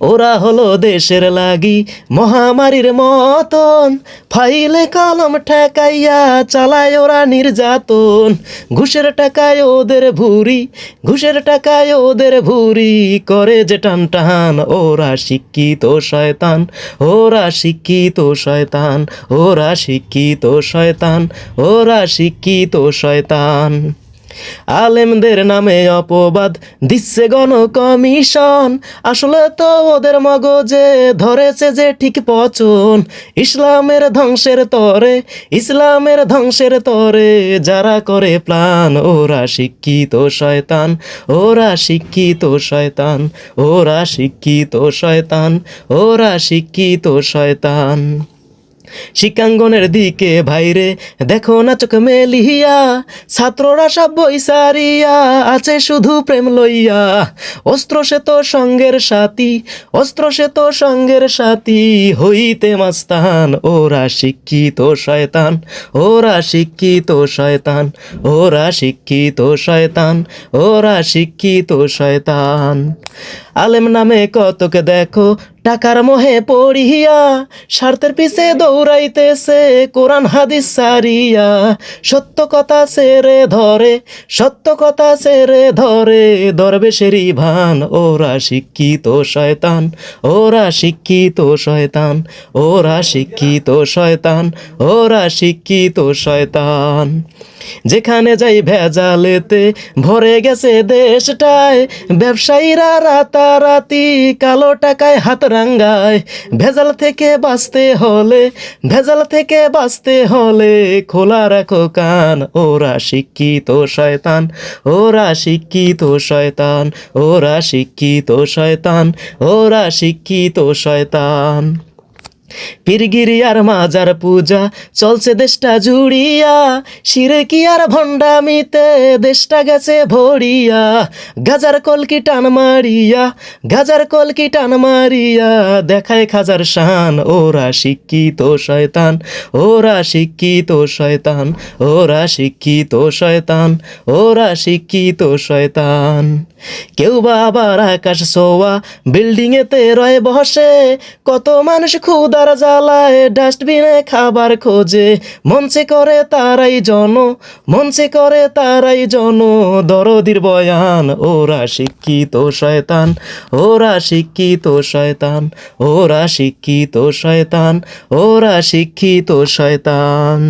ওরা হলো দেশের লাগি মহামারীর মতন। ফাইলে কলম ঠেকাইয়া চালায় ওরা নির্যাতন। ঘুষের টাকায় ওদের ভুরি, ঘুষের টাকায় ওদের ভুরি। করে যে টান টান, ওরা শিক্ষিত শয়তান, ওরা শিক্ষিত শয়তান, ওরা শিক্ষিত শয়তান, ওরা শিক্ষিত শয়তান। আলেমদের নামে অপবাদ দিচ্ছে গণ কমিশন আসলে তো ওদের মগজে ধরেছে যে ঠিক পচন। ইসলামের ধ্বংসের তরে, ইসলামের ধ্বংসের তরে যারা করে প্লান ওরা শিক্ষিত শয়তান, ওরা শিক্ষিত শয়তান, ওরা শিক্ষিত শয়তান, ওরা শিক্ষিত শয়তান। শিক্ষাঙ্গনের দিকে ভাইরে, দেখো না চোখ মেলিয়া, ছাত্ররা সব বৈসারিয়া আছে শুধু প্রেম লইয়া। অস্ত্র সে তো সঙ্গের সাথী, অস্ত্র সে তো সঙ্গের সাথী, হইতে মাস্তান, ওরা শিক্ষিত শয়তান, ওরা শিক্ষিত শয়তান, ওরা শিক্ষিত শয়তান, ওরা শিক্ষিত শয়তান। আলেম নামে কতকে দেখো, টাকার মোহে পড়িয়া, স্বার্থের পিছে দৌড়াইতেছে, কোরআন হাদিস সারিয়া সত্য কথা সেরে ধরে, সত্য কথা সেরে ধরে দরবেশেরই ভান ওরা শিক্ষিত শয়তান, ওরা শিক্ষিত শয়তান, ওরা শিক্ষিত শয়তান, ওরা শিক্ষিত শয়তান। যেখানে যাই ভেজালেতে, ভরে গেছে দেশটায়, ব্যবসায়ীরা রাতারাতি কালো টাকায় হাত রাঙ্গায়। ভেজাল থেকে বাঁচতে হলে, ভেজাল থেকে বাঁচতে হলে খোলা রাখো কান। ওরা শিক্ষিত শয়তান, ওরা শিক্ষিত শয়তান, ওরা শিক্ষিত শয়তান, ওরা শিক্ষিত শয়তান। পীরগিরি আর মাজার পূজা, চলছে দেশটা জুড়িয়া। আর ভণ্ডামিতে দেশটা গেছে ভরিয়া। গাজার কলকি টান মারিয়া, গাজার কলকি টান মারিয়া। দেখায় খাজার শান, ওরা শিক্ষিত শয়তান, ওরা শিক্ষিত শয়তান, ওরা শিক্ষিত শয়তান, ওরা শিক্ষিত শয়তান। কেউ বা আবার আকাশ সোয়া বিল্ডিং এতে রয়ে বসে, কত মানুষ ক্ষুদার জ্বালায় ডাস্টবিনে খাবার খোঁজে। মঞ্চে করে তারাই জন, মঞ্চে করে তারাই জন। দরদির বয়ান, ওরা শিক্ষিত শয়তান, ওরা শিক্ষিত শয়তান, ওরা শিক্ষিত শয়তান, ওরা শিক্ষিত শয়তান।